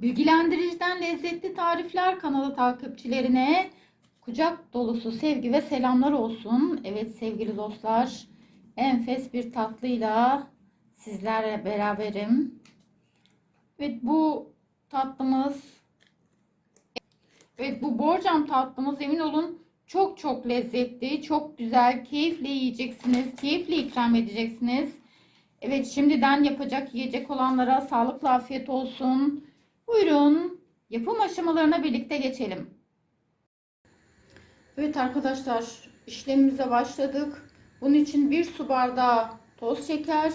Bilgilendiriciden lezzetli tarifler kanalı takipçilerine kucak dolusu sevgi ve selamlar olsun. Evet sevgili dostlar, enfes bir tatlıyla sizlerle beraberim. Evet bu tatlımız Evet bu borcam tatlımız emin olun çok çok lezzetli, çok güzel, keyifle yiyeceksiniz, keyifle ikram edeceksiniz. Evet şimdiden yapacak yiyecek olanlara sağlıklı afiyet olsun. Buyurun yapım aşamalarına birlikte geçelim. Evet arkadaşlar işlemimize başladık. Bunun için bir su bardağı toz şeker,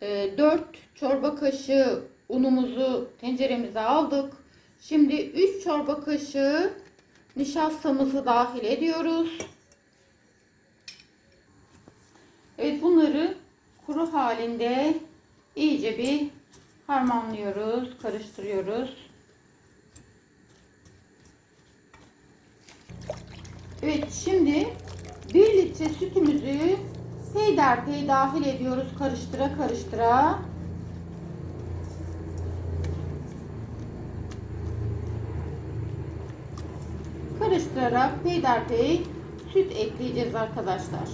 4 çorba kaşığı unumuzu tenceremize aldık. Şimdi 3 çorba kaşığı nişastamızı dahil ediyoruz. Evet bunları kuru halinde iyice bir harmanlıyoruz, karıştırıyoruz. Evet şimdi 1 litre sütümüzü peyderpey dahil ediyoruz karıştıra karıştıra. Karıştırarak peyderpey süt ekleyeceğiz arkadaşlar.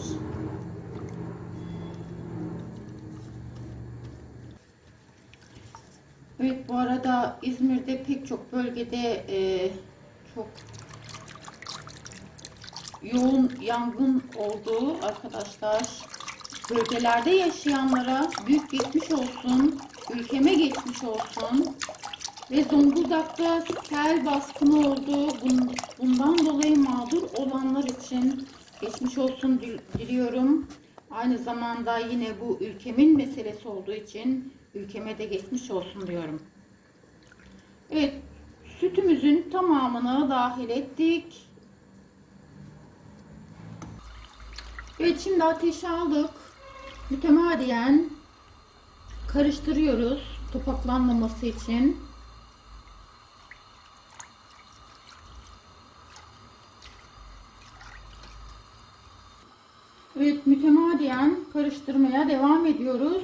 Evet bu arada İzmir'de pek çok bölgede e, çok yoğun yangın oldu arkadaşlar. Bölgelerde yaşayanlara büyük geçmiş olsun. Ülkeme geçmiş olsun. Ve Zonguldak'ta sel baskını oldu. Bundan dolayı mağdur olanlar için geçmiş olsun diliyorum. Aynı zamanda yine bu ülkemin meselesi olduğu için ülkeme de geçmiş olsun diyorum. Evet, sütümüzün tamamını dahil ettik. Evet, şimdi ateşe aldık. Mütemadiyen karıştırıyoruz topaklanmaması için. Evet, mütemadiyen karıştırmaya devam ediyoruz.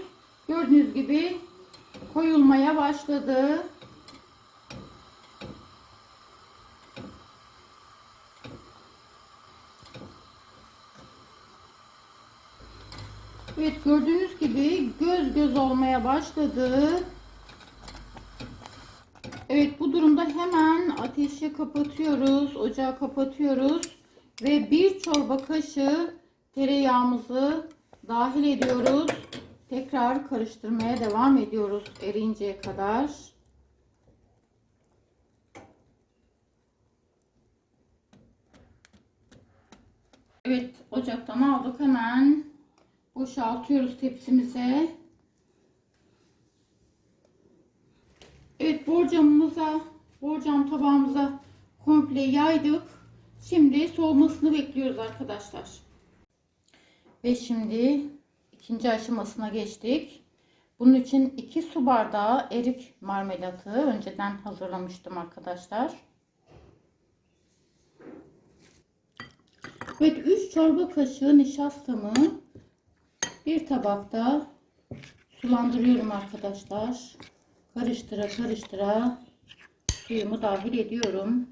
Gördüğünüz gibi koyulmaya başladı. Evet gördüğünüz gibi göz göz olmaya başladı. Evet bu durumda hemen ateşi kapatıyoruz. Ocağı kapatıyoruz. Ve bir çorba kaşığı tereyağımızı dahil ediyoruz. Tekrar karıştırmaya devam ediyoruz erinceye kadar. Evet ocaktan aldık hemen boşaltıyoruz tepsimize. Evet borcamımıza borcam tabağımıza komple yaydık. Şimdi soğumasını bekliyoruz arkadaşlar. Ve şimdi ikinci aşamasına geçtik. Bunun için 2 su bardağı erik marmelatı önceden hazırlamıştım arkadaşlar. Evet 3 çorba kaşığı nişastamı bir tabakta sulandırıyorum arkadaşlar. Karıştıra karıştıra suyumu dahil ediyorum.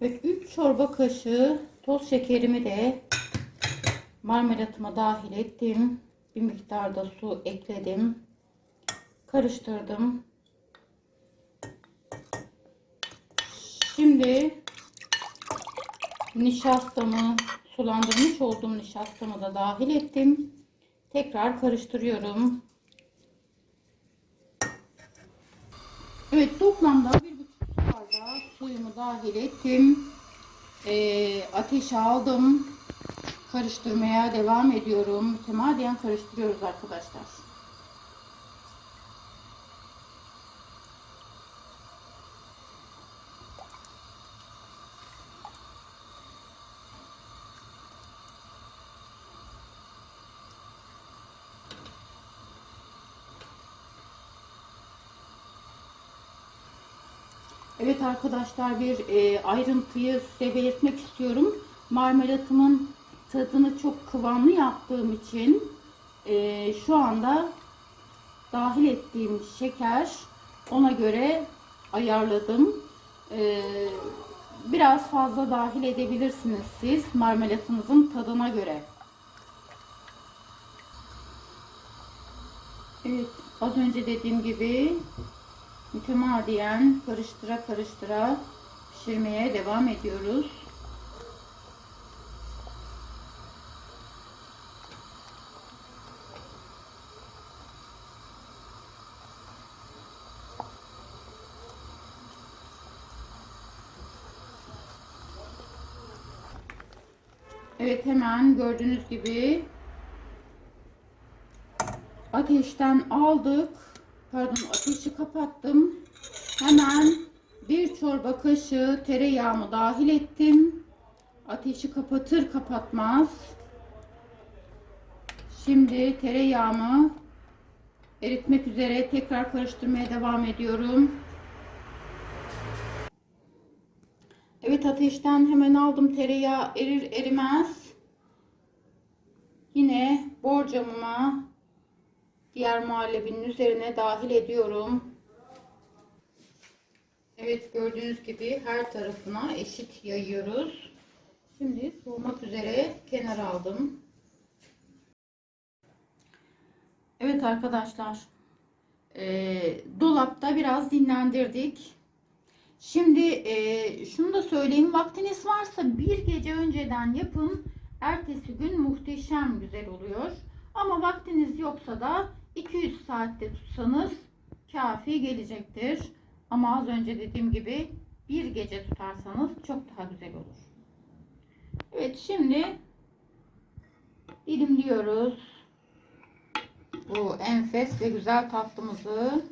Ve 3 çorba kaşığı toz şekerimi de marmelatıma dahil ettim. Bir miktar da su ekledim. Karıştırdım. Şimdi nişastamı sulandırmış olduğum nişastamı da dahil ettim. Tekrar karıştırıyorum. Evet toplamda dahil ettim. E, ateşe aldım. Karıştırmaya devam ediyorum. Mütemadiyen karıştırıyoruz arkadaşlar. Evet arkadaşlar bir e, ayrıntıyı size belirtmek istiyorum. Marmelatımın tadını çok kıvamlı yaptığım için e, şu anda dahil ettiğim şeker ona göre ayarladım. E, biraz fazla dahil edebilirsiniz siz marmelatınızın tadına göre. Evet, az önce dediğim gibi mütemadiyen karıştıra karıştıra pişirmeye devam ediyoruz. Evet hemen gördüğünüz gibi ateşten aldık. Pardon ateşi kapattım. Hemen bir çorba kaşığı tereyağımı dahil ettim. Ateşi kapatır kapatmaz. Şimdi tereyağımı eritmek üzere tekrar karıştırmaya devam ediyorum. Evet ateşten hemen aldım tereyağı erir erimez. Yine borcamıma diğer muhallebinin üzerine dahil ediyorum. Evet gördüğünüz gibi her tarafına eşit yayıyoruz. Şimdi soğumak üzere kenara aldım. Evet arkadaşlar e, dolapta biraz dinlendirdik. Şimdi e, şunu da söyleyeyim vaktiniz varsa bir gece önceden yapın. Ertesi gün muhteşem güzel oluyor. Ama vaktiniz yoksa da 200 saatte tutsanız kafi gelecektir. Ama az önce dediğim gibi bir gece tutarsanız çok daha güzel olur. Evet şimdi dilimliyoruz. Bu enfes ve güzel tatlımızı.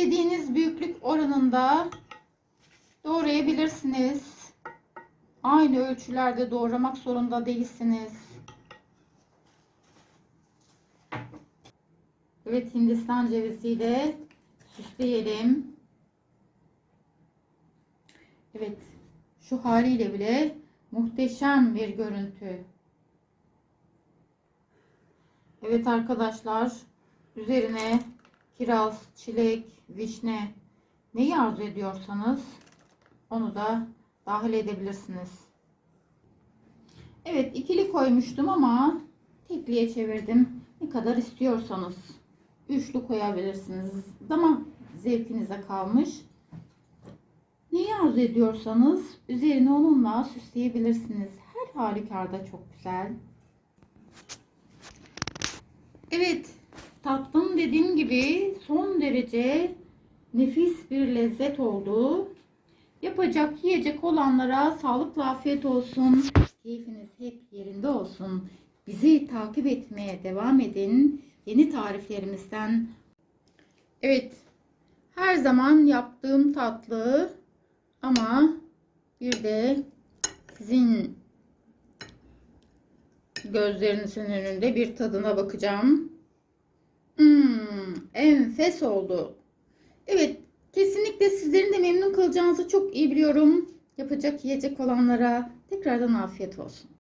İstediğiniz büyüklük oranında doğrayabilirsiniz. Aynı ölçülerde doğramak zorunda değilsiniz. Evet Hindistan ceviziyle süsleyelim. Evet şu haliyle bile muhteşem bir görüntü. Evet arkadaşlar üzerine kiraz, çilek, vişne neyi arzu ediyorsanız onu da dahil edebilirsiniz. Evet ikili koymuştum ama tekliye çevirdim. Ne kadar istiyorsanız üçlü koyabilirsiniz. Damak zevkinize kalmış. Neyi arzu ediyorsanız üzerine onunla süsleyebilirsiniz. Her halükarda çok güzel. Evet tatlım dediğim gibi son derece nefis bir lezzet oldu. Yapacak, yiyecek olanlara sağlıklı afiyet olsun. Keyfiniz hep yerinde olsun. Bizi takip etmeye devam edin. Yeni tariflerimizden. Evet. Her zaman yaptığım tatlı ama bir de sizin gözlerinizin önünde bir tadına bakacağım. Hmm, enfes oldu. Evet, kesinlikle sizlerin de memnun kalacağınızı çok iyi biliyorum. Yapacak, yiyecek olanlara tekrardan afiyet olsun.